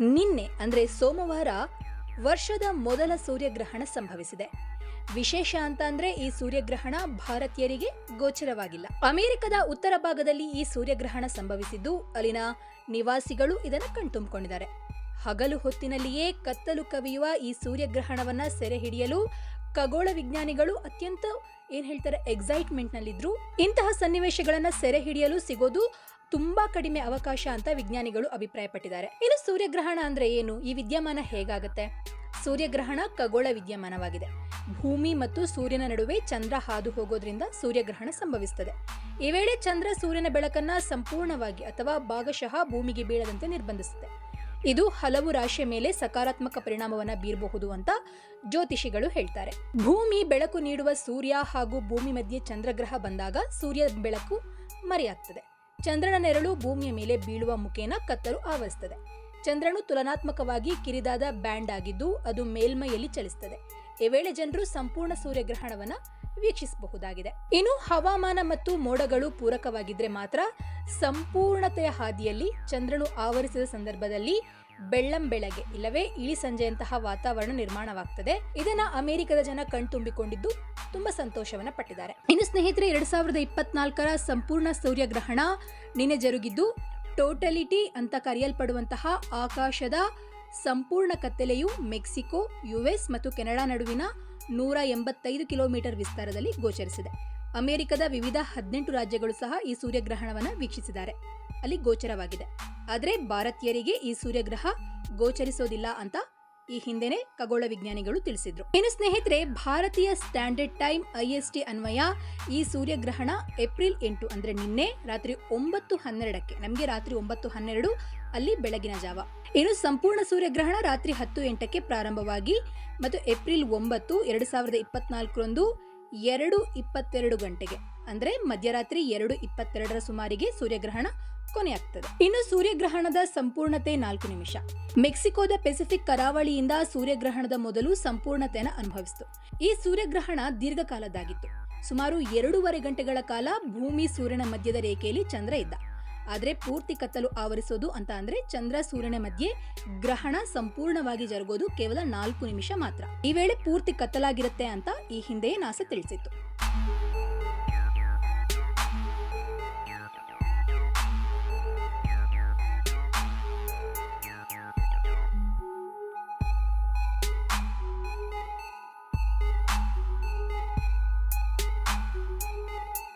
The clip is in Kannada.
ಅಂದ್ರೆ ಸೋಮವಾರ, ವರ್ಷದ ಮೊದಲ ಸೂರ್ಯಗ್ರಹಣ ಸಂಭವಿಸಿದೆ. ವಿಶೇಷ ಅಂತ ಅಂದ್ರೆ ಈ ಸೂರ್ಯಗ್ರಹಣ ಭಾರತೀಯರಿಗೆ ಗೋಚರವಾಗಿಲ್ಲ. ಅಮೆರಿಕದ ಉತ್ತರ ಭಾಗದಲ್ಲಿ ಈ ಸೂರ್ಯಗ್ರಹಣ ಸಂಭವಿಸಿದ್ದು ಅಲ್ಲಿನ ನಿವಾಸಿಗಳು ಇದನ್ನು ಕಣ್ತುಂಬಿಕೊಂಡಿದ್ದಾರೆ. ಹಗಲು ಹೊತ್ತಿನಲ್ಲಿಯೇ ಕತ್ತಲು ಕವಿಯುವ ಈ ಸೂರ್ಯಗ್ರಹಣವನ್ನ ಸೆರೆ ಹಿಡಿಯಲು ಖಗೋಳ ವಿಜ್ಞಾನಿಗಳು ಅತ್ಯಂತ, ಏನ್ ಹೇಳ್ತಾರೆ ಎಕ್ಸೈಟ್ಮೆಂಟ್ ನಲ್ಲಿದ್ರು ಇಂತಹ ಸನ್ನಿವೇಶಗಳನ್ನ ಸೆರೆ ಹಿಡಿಯಲು ಸಿಗೋದು ತುಂಬಾ ಕಡಿಮೆ ಅವಕಾಶ ಅಂತ ವಿಜ್ಞಾನಿಗಳು ಅಭಿಪ್ರಾಯಪಟ್ಟಿದ್ದಾರೆ. ಇನ್ನು ಸೂರ್ಯಗ್ರಹಣ ಅಂದ್ರೆ ಏನು? ಈ ವಿದ್ಯಮಾನ ಹೇಗಾಗುತ್ತೆ? ಸೂರ್ಯಗ್ರಹಣ ಖಗೋಳ ವಿದ್ಯಮಾನವಾಗಿದೆ. ಭೂಮಿ ಮತ್ತು ಸೂರ್ಯನ ನಡುವೆ ಚಂದ್ರ ಹಾದು ಹೋಗೋದ್ರಿಂದ ಸೂರ್ಯಗ್ರಹಣ ಸಂಭವಿಸುತ್ತದೆ ಈ ವೇಳೆ ಚಂದ್ರ ಸೂರ್ಯನ ಬೆಳಕನ್ನ ಸಂಪೂರ್ಣವಾಗಿ ಅಥವಾ ಭಾಗಶಃ ಭೂಮಿಗೆ ಬೀಳದಂತೆ ನಿರ್ಬಂಧಿಸುತ್ತೆ. ಇದು ಹಲವು ರಾಶಿಯ ಮೇಲೆ ಸಕಾರಾತ್ಮಕ ಪರಿಣಾಮವನ್ನ ಬೀರಬಹುದು ಅಂತ ಜ್ಯೋತಿಷಿಗಳು ಹೇಳ್ತಾರೆ. ಭೂಮಿ ಬೆಳಕು ನೀಡುವ ಸೂರ್ಯ ಹಾಗೂ ಭೂಮಿ ಮಧ್ಯೆ ಚಂದ್ರಗ್ರಹ ಬಂದಾಗ ಸೂರ್ಯ ಬೆಳಕು ಮರೆಯಾಗ್ತದೆ. ಚಂದ್ರನ ನೆರಳು ಭೂಮಿಯ ಮೇಲೆ ಬೀಳುವ ಮುಖೇನ ಕತ್ತಲು ಆವರಿಸುತ್ತದೆ ಚಂದ್ರನು ತುಲನಾತ್ಮಕವಾಗಿ ಕಿರಿದಾದ ಬ್ಯಾಂಡ್ ಆಗಿದ್ದು ಅದು ಮೇಲ್ಮೈಯಲ್ಲಿ ಚಲಿಸುತ್ತದೆ ಈ ವೇಳೆ ಜನರು ಸಂಪೂರ್ಣ ಸೂರ್ಯಗ್ರಹಣವನ್ನು ವೀಕ್ಷಿಸಬಹುದಾಗಿದೆ. ಇನ್ನು ಹವಾಮಾನ ಮತ್ತು ಮೋಡಗಳು ಪೂರಕವಾಗಿದ್ರೆ ಮಾತ್ರ ಸಂಪೂರ್ಣತೆಯ ಹಾದಿಯಲ್ಲಿ ಚಂದ್ರನು ಆವರಿಸಿದ ಸಂದರ್ಭದಲ್ಲಿ ಬೆಳ್ಳಂ ಬೆಳಗ್ಗೆ ಇಲ್ಲವೇ ಇಳಿ ಸಂಜೆಯಂತಹ ವಾತಾವರಣ ನಿರ್ಮಾಣವಾಗ್ತದೆ. ಇದನ್ನ ಅಮೆರಿಕದ ಜನ ಕಣ್ತುಂಬಿಕೊಂಡಿದ್ದು ತುಂಬಾ ಸಂತೋಷವನ್ನ ಪಟ್ಟಿದ್ದಾರೆ. ಇನ್ನು ಸ್ನೇಹಿತರೆ, ಎರಡ್ ಸಾವಿರದ ಇಪ್ಪತ್ನಾಲ್ಕರ ಸಂಪೂರ್ಣ ಸೂರ್ಯಗ್ರಹಣ ನಿನ್ನೆ ಜರುಗಿದ್ದು, ಟೋಟಲಿಟಿ ಅಂತ ಕರೆಯಲ್ಪಡುವಂತಹ ಆಕಾಶದ ಸಂಪೂರ್ಣ ಕತ್ತಲೆಯು ಮೆಕ್ಸಿಕೋ, ಯುಎಸ್ ಮತ್ತು ಕೆನಡಾ ನಡುವಿನ ನೂರ ಎಂಬತ್ತೈದು ಕಿಲೋಮೀಟರ್ ವಿಸ್ತಾರದಲ್ಲಿ ಗೋಚರಿಸಿದೆ. ಅಮೆರಿಕದ ವಿವಿಧ ಹದಿನೆಂಟು ರಾಜ್ಯಗಳು ಸಹ ಈ ಸೂರ್ಯಗ್ರಹಣವನ್ನು ವೀಕ್ಷಿಸಿದ್ದಾರೆ. ಅಲ್ಲಿ ಗೋಚರವಾಗಿದೆ. ಆದರೆ ಭಾರತೀಯರಿಗೆ ಈ ಸೂರ್ಯಗ್ರಹ ಗೋಚರಿಸೋದಿಲ್ಲ ಅಂತ ಈ ಹಿಂದೆನೆ ಖಗೋಳ ವಿಜ್ಞಾನಿಗಳು ತಿಳಿಸಿದ್ರು. ಇನ್ನು ಸ್ನೇಹಿತರೆ, ಭಾರತೀಯ standard time I S T ಅನ್ವಯ ಈ ಸೂರ್ಯಗ್ರಹಣ ಏಪ್ರಿಲ್ ಎಂಟು ಅಂದ್ರೆ ನಿನ್ನೆ ರಾತ್ರಿ ಒಂಬತ್ತು ಹನ್ನೆರಡಕ್ಕೆ, ನಮಗೆ ರಾತ್ರಿ ಒಂಬತ್ತು ಹನ್ನೆರಡು ಅಲ್ಲಿ ಬೆಳಗಿನ ಜಾವ. ಇನ್ನು ಸಂಪೂರ್ಣ ಸೂರ್ಯಗ್ರಹಣ ರಾತ್ರಿ ಹತ್ತು ಎಂಟಕ್ಕೆ ಪ್ರಾರಂಭವಾಗಿ ಮತ್ತು ಏಪ್ರಿಲ್ ಒಂಬತ್ತು ಎರಡು ಸಾವಿರದ ಇಪ್ಪತ್ನಾಲ್ಕರಂದು ಎರಡು ಇಪ್ಪತ್ತೆರಡು ಗಂಟೆಗೆ. ಅಂದ್ರೆ ಮಧ್ಯರಾತ್ರಿ ಎರಡು ಇಪ್ಪತ್ತೆರಡರ ಸುಮಾರಿಗೆ ಸೂರ್ಯಗ್ರಹಣ ಕೊನೆಯಾಗ್ತದೆ. ಇನ್ನು ಸೂರ್ಯಗ್ರಹಣದ ಸಂಪೂರ್ಣತೆ ನಾಲ್ಕು ನಿಮಿಷ. ಮೆಕ್ಸಿಕೋದ ಪೆಸಿಫಿಕ್ ಕರಾವಳಿಯಿಂದ ಸೂರ್ಯಗ್ರಹಣದ ಮೊದಲು ಸಂಪೂರ್ಣತೆಯನ್ನು ಅನುಭವಿಸಿತು. ಈ ಸೂರ್ಯಗ್ರಹಣ ದೀರ್ಘಕಾಲದ್ದಾಗಿತ್ತು. ಸುಮಾರು ಎರಡೂವರೆ ಗಂಟೆಗಳ ಕಾಲ ಭೂಮಿ ಸೂರ್ಯನ ಮಧ್ಯದ ರೇಖೆಯಲ್ಲಿ ಚಂದ್ರ ಇದ್ದ. ಆದ್ರೆ ಪೂರ್ತಿ ಕತ್ತಲು ಆವರಿಸೋದು ಅಂತ ಅಂದ್ರೆ ಚಂದ್ರ ಸೂರ್ಯನ ಮಧ್ಯೆ ಗ್ರಹಣ ಸಂಪೂರ್ಣವಾಗಿ ಜರುಗೋದು ಕೇವಲ ನಾಲ್ಕು ನಿಮಿಷ ಮಾತ್ರ. ಈ ವೇಳೆ ಪೂರ್ತಿ ಕತ್ತಲಾಗಿರುತ್ತೆ ಅಂತ ಈ ಹಿಂದೆಯೇ ನಾಸಾ ತಿಳಿಸಿತ್ತು.